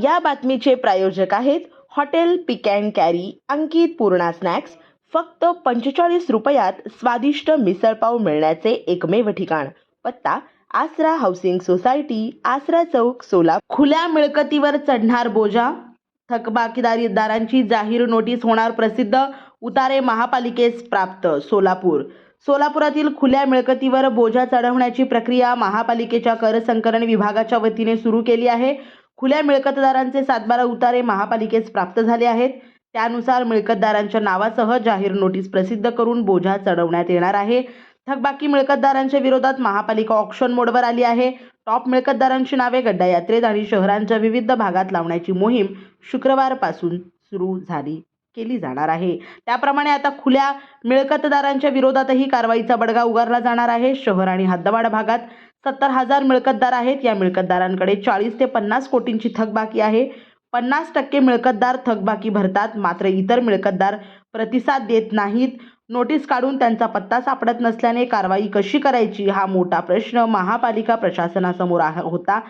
या बातमीचे प्रायोजक आहेत hotel pick and carry Ankit Purna snacks. फक्त पंचेचाळीस रुपयात स्वादिष्ट मिसळपाव मिळण्याचे एकमेव ठिकाण. पत्ता आसरा हाऊसिंग सोसायटी आसरा चौक सोला खुल्या मिळकतीवर चढणार बोजा? थकबाकीदारीदारांची जाहीर नोटीस होणार प्रसिद्ध. उतारे महापालिकेस प्राप्त सोलापूर. सोलापुरातील खुल्या मिळकतीवर बोजा चढवण्याची प्रक्रिया महापालिकेच्या कर संकलन विभागाच्या वतीने सुरू केली आहे. खुल्या मिळकतदारांचे सातबारा उतारे महापालिकेस प्राप्त झाले आहेत. त्यानुसार मिळकतदारांच्या नावासह जाहीर नोटीस प्रसिद्ध करून बोजा चढवण्यात येणार आहे. थकबाकी मिळकतदारांच्या विरोधात महापालिका ऑक्शन मोडवर आली आहे. टॉप मिळकतदारांची नावे गड्डा यात्रेत आणि शहरांच्या विविध भागात लावण्याची मोहीम शुक्रवारपासून सुरू झाली केली जाणार आहे. त्याप्रमाणे आता खुल्या मिळकतदारांच्या विरोधातही कारवाईचा बडगा उगारला जाणार आहे. शहर आणि हद्दवाड भागात सत्तर हजार मिळकतदार आहेत. या मिळकतदारांकडे चाळीस ते पन्नास कोटींची थकबाकी आहे. पन्नास टक्के मिळकतदार थकबाकी भरतात. मात्र इतर मिळकतदार प्रतिसाद देत नाहीत. नोटीस काढून त्यांचा पत्ता सापडत नसल्याने कारवाई कशी करायची हा मोठा प्रश्न महापालिका प्रशासनासमोर होता.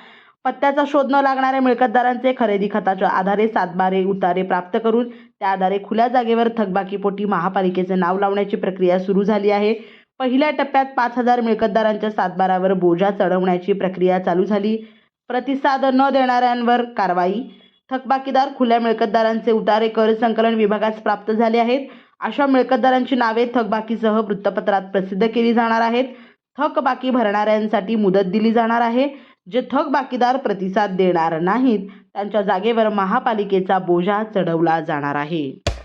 पत्त्याचा शोध न लागणाऱ्या मिळकतदारांचे खरेदी खताच्या आधारे सातबारे उतारे प्राप्त करून त्या आधारे खुल्या जागेवर थकबाकीपोटी महापालिकेचे नाव लावण्याची प्रक्रिया सुरू झाली आहे. पहिल्या टप्प्यात पाच हजार मिळकतदारांच्या सातबारावर बोजा चढवण्याची प्रक्रिया चालू झाली. प्रतिसाद न देणाऱ्यांवर कारवाई. थकबाकीदार खुल्या मिळकतदारांचे उतारे कर संकलन विभागास प्राप्त झाले आहेत. अशा मिळकतदारांची नावे थकबाकीसह वृत्तपत्रात प्रसिद्ध केली जाणार आहेत. थकबाकी भरणाऱ्यांसाठी मुदत दिली जाणार आहे. जे थकबाकीदार प्रतिसाद देणार नाहीत त्यांच्या जागेवर महापालिकेचा बोजा चढवला जाणार आहे.